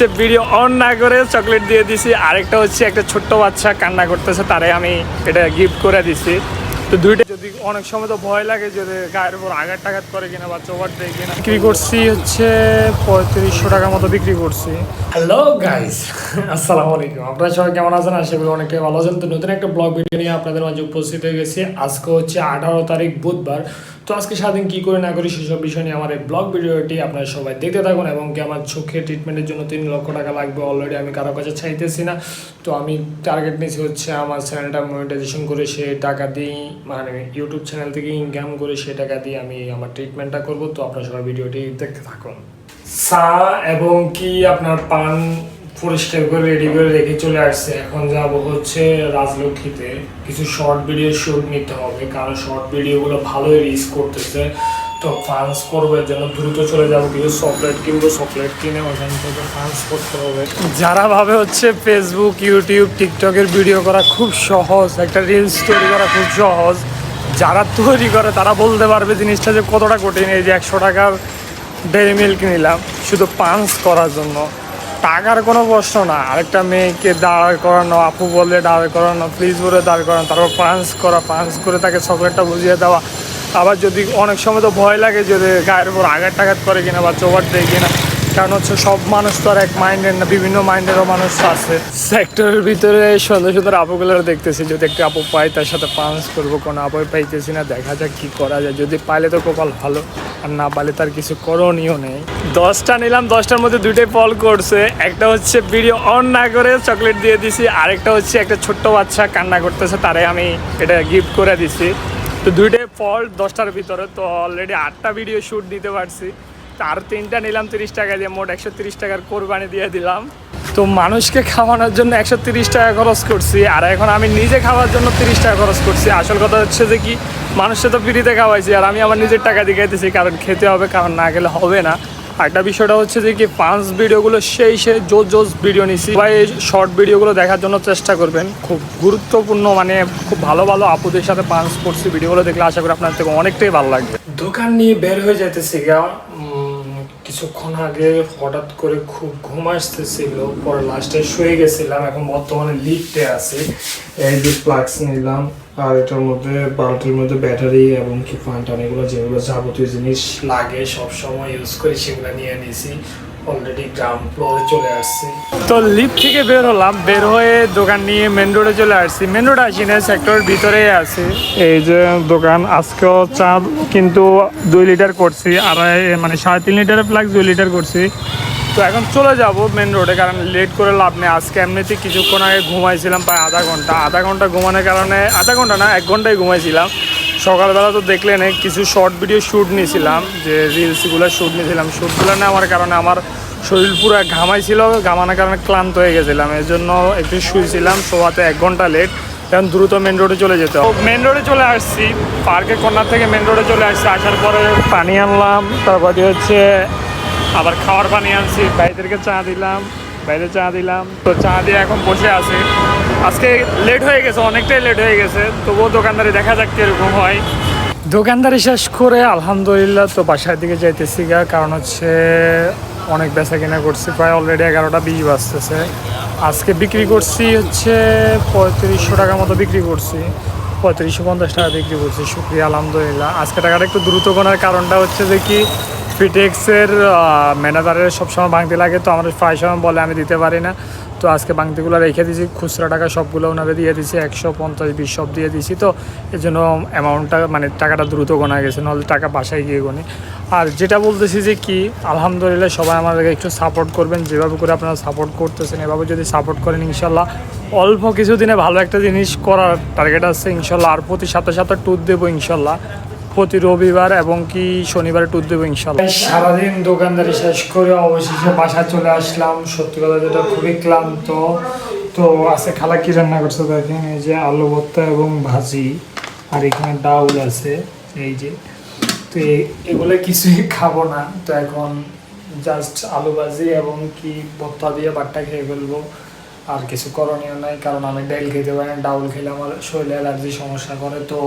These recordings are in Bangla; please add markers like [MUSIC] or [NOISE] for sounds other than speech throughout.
হচ্ছে ভিডিও অন না করে চকলেট দিয়ে দিছি। আরেকটা হচ্ছে একটা ছোট্ট বাচ্চা কান্না করতেছে, তারে আমি এটা গিফট করে দিছি। তো দুইটা যদি অনেক সময় তো ভয় লাগে যদি গায়ের উপর আঘাত টাঘাত করে কিনা বাচ্চা ওভার দেয় কিনা। বিক্রি করছি হচ্ছে পঁয়ত্রিশশো টাকার মতো বিক্রি করছি। হ্যালো গাইস [LAUGHS] আসসালামু আলাইকুম। আপনারা সবাই কেমন আছেন? আশা করি অনেকে ভালো আছেন। তো নতুন একটা ব্লগ ভিডিও নিয়ে আপনাদের মাঝে উপস্থিত হয়ে গেছি। আজকে হচ্ছে আঠারো তারিখ বুধবার। তো আজকে সারাদিন কী করে না করি সেসব বিষয় নিয়ে আমার এই ব্লগ ভিডিওটি আপনারা সবাই দেখতে থাকুন এবং কি আমার চোখের ট্রিটমেন্টের জন্য তিন লক্ষ টাকা লাগবে অলরেডি আমি কারও কাছে চাইতেছি না। তো আমি টার্গেট নিয়েছি হচ্ছে আমার চ্যানেলটা মনিটাইজেশন করে সে টাকা দিই মানে ইউটিউব চ্যানেল থেকে ইনকাম করে সে টাকা দিয়ে আমি আমার ট্রিটমেন্টটা করব। তো আপনারা সবাই ভিডিওটি দেখতে থাকুন। চা এবং কি আপনার পান পরিষ্কার করে রেডি করে রেখে চলে আসছে। এখন যাব হচ্ছে রাজলক্ষ্মীতে। কিছু শর্ট ভিডিও শুট নিতে হবে, কারণ শর্ট ভিডিওগুলো ভালোই রিচ করতেছে। তো ফান্স করব জন্য দ্রুত চলে যাব, কিছু চকলেট কিনবো চকলেট কিনে ওখান থেকে ফান্স করতে হবে। যারা ভাবে হচ্ছে ফেসবুক ইউটিউব টিকটকের ভিডিও করা খুব সহজ, একটা রিলস তৈরি করা খুব সহজ, যারা তৈরি করে তারা বলতে পারবে জিনিসটা যে কতটা কঠিন, এই যে একশো টাকার ডেরি মিল্ক নিলাম, শুধু পাঞ্চ করার জন্য। টাকার কোনো প্রশ্ন না। আরেকটা মেয়েকে দাঁড় করানো, আপু বলে দাঁড় করানো প্লিজ বলে দাঁড় করানো, তারপর পাঞ্চ করা পাঞ্চ করে তাকে চকলেটটা বুঝিয়ে দেওয়া। আবার যদি অনেক সময় তো ভয় লাগে যদি গায়ের উপর আঘাত টাঘাত করে কিনা বা চোবার দেয় কিনা। কারণ হচ্ছে সব মানুষ তো আর এক মাইন্ডের না, বিভিন্ন মাইন্ডেরও মানুষ আছে। সেক্টরের ভিতরে সুন্দর সুন্দর আপুগুলো দেখতেছি, যদি একটা আপু পাই তার সাথে পাঞ্চ করব, কোনো আপু পাইতেছি না, দেখা যাক কি করা যায়। যদি পাইলে তো কপাল ভালো, আর না পাইলে তার কিছু করণীয় নেই। দশটা নিলাম, দশটার মধ্যে দুইটাই ফল করছে। একটা হচ্ছে ভিডিও অন না করে চকলেট দিয়ে দিছি, আরেকটা হচ্ছে একটা ছোট্ট বাচ্চা কান্না করতেছে, তারে আমি এটা গিফট করে দিছি। তো দুইটাই ফল দশটার ভিতরে তো অলরেডি আটটা ভিডিও শ্যুট দিতে পারছি। আর তিনটা নিলাম তিরিশ টাকা দিয়ে, মোট একশো তিরিশ টাকার কোরবানি দিয়ে দিলাম। তো মানুষকে খাওয়ানোর জন্য একশো তিরিশ টাকা খরচ করছি, আর এখন আমি নিজে খাওয়ার জন্য তিরিশ টাকা খরচ করছি। আসল কথা হচ্ছে যে কি, মানুষকে তো ফ্রিতে খাওয়াইছি, আর আমি আমার নিজের টাকা দিয়ে খাইতেছি, কারণ খেতে হবে, কারণ না গেলে হবে না। একটা বিষয়টা হচ্ছে যে কি, পাঁচ ভিডিওগুলো সেই সে জোস জোস ভিডিও নিছি। সবাই শর্ট ভিডিওগুলো দেখার জন্য চেষ্টা করবেন। খুব গুরুত্বপূর্ণ মানে খুব ভালো ভালো আপুদের সাথে পাঁচ করছি ভিডিওগুলো দেখলে আশা করি আপনার থেকে অনেকটাই ভালো লাগবে। দোকান নিয়ে বের হয়ে যেতেছি গা কিছুক্ষণ আগে হঠাৎ করে খুব ঘুম আসতেছিল, পরে লাস্টে শুয়ে গেছিলাম, এখন বর্তমানে লিফটে আছি। এই যে প্লাগস নিলাম, আর এটার মধ্যে বাল্টির মধ্যে ব্যাটারি এবং কি ফান্টান এগুলো যেগুলো যাবতীয় জিনিস লাগে সব সময় ইউজ করি, সেগুলো নিয়ে নিয়েছি অলরেডি গ্রাউন্ড ফ্লোরে চলে আসছি। তো লিফট থেকে বের হলাম, বের হয়ে দোকান নিয়ে মেন রোডে চলে আসছি। মেন রোড আসি না সেক্টরের ভিতরেই আছে। এই যে দোকান, আজকেও চা কিন্তু দুই লিটার করছি, আড়াই মানে সাড়ে তিন লিটারের প্লাস দুই লিটার করছি। তো এখন চলে যাব মেন রোডে কারণ লেট করে লাভ নেই। আজকে এমনিতে কিছুক্ষণ আগে ঘুমাইছিলাম প্রায় আধা ঘণ্টা। আধা ঘণ্টা ঘুমানোর কারণে, আধা ঘণ্টা না, এক ঘন্টায় ঘুমাইছিলাম। সকালবেলা তো দেখলেন কিছু শর্ট ভিডিও শ্যুট নিয়েছিলাম, যে রিলসগুলো শ্যুট নিয়েছিলাম। শ্যুটগুলো নেওয়ার কারণে আমার শরীর পুরো ঘামাইছিল ঘামানোর কারণে ক্লান্ত হয়ে গেছিলাম। এই জন্য একটু শুয়েছিলাম, শোয়াতে এক ঘণ্টা লেট এখন দ্রুত মেন রোডে চলে যেতে মেন রোডে চলে আসছি, পার্কের কর্নার থেকে মেন রোডে চলে আসছি। আসার পরে পানি আনলাম, তারপরে হচ্ছে আবার খাওয়ার পানি আনছি। ভাইদেরকে চা দিলাম বাইরে চা দিলাম। তো চা দিয়ে এখন বসে আছি। আজকে লেট হয়ে গেছে, অনেকটাই লেট হয়ে গেছে। তবুও দোকানদারি দেখা যাক কীরকম হয়। দোকানদারি শেষ করে আলহামদুলিল্লাহ তো বাসার দিকে যাইতেছি গা, কারণ হচ্ছে অনেক বেচা কিনা করছি। প্রায় অলরেডি এগারোটা বিশ বাজতেছে। আজকে বিক্রি করছি হচ্ছে পঁয়ত্রিশশো টাকার মতো বিক্রি করছি। পঁয়ত্রিশশো পঞ্চাশ টাকা বিক্রি করছি, শুক্রিয়া, আলহামদুলিল্লাহ। আজকে টাকাটা একটু দ্রুত গোনার কারণটা হচ্ছে যে কি ফিটেক্সের ম্যানেজারের সবসময় ভাঙতে লাগে, তো আমাদের প্রায় সময় বলে আমি দিতে পারি না। তো আজকে বাংতিগুলো রেখে দিয়েছি, খুচরা টাকা সবগুলো ওনাকে দিয়ে দিয়েছি, একশো পঞ্চাশ, বিশ সব দিয়ে দিয়েছি। তো এর জন্য অ্যামাউন্টটা মানে টাকাটা দ্রুত গোনা গেছে নাহলে টাকা বাসায় গিয়ে গুনি। আর যেটা বলতেছি যে কি, আলহামদুলিল্লাহ সবাই আমাদেরকে একটু সাপোর্ট করবেন, যেভাবে করে আপনারা সাপোর্ট করতেছেন, এভাবে যদি সাপোর্ট করেন, ইনশাল্লাহ অল্প কিছুদিনে ভালো একটা জিনিস করার টার্গেট আছে, ইনশাল্লাহ। আর প্রতি সাথে সাথে ট্যুর দেবো, ইনশাল্লাহ। প্রতি রবিবার এবং কি শনিবার ট্যুর দেবো ইনশাল্লাহ সারাদিন দোকানদারি শেষ করে অবশেষে বাসা চলে আসলাম। সত্যি কথা যেটা খুবই ক্লান্ত। তো আছে খালা কি রান্না করছে দেখেন? এই যে আলু ভর্তা এবং ভাজি, আর এখানে ডাউল আছে, এই যে। তো এগুলো কিছুই খাব না। তো এখন জাস্ট আলু ভাজি এবং কি ভর্তা দিয়ে বাট্টা খেয়ে ফেলব। আর কিছু করণীয় নাই, কারণ আমি ডাল খেতে পারি না, ডাউল খেলে আমার শরীরে অ্যালার্জি সমস্যা করে। তো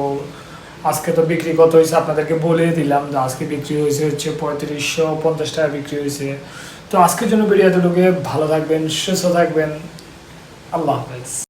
আজকে তো বিক্রি কত হয়েছে আপনাদেরকে বলে দিলাম যে আজকে বিক্রি হয়েছে হচ্ছে পঁয়ত্রিশশো পঞ্চাশ টাকা বিক্রি হয়েছে। তো আজকের জন্য ভিডিও এতটুকু ভালো থাকবেন, সুস্থ থাকবেন, আল্লাহ হাফেজ।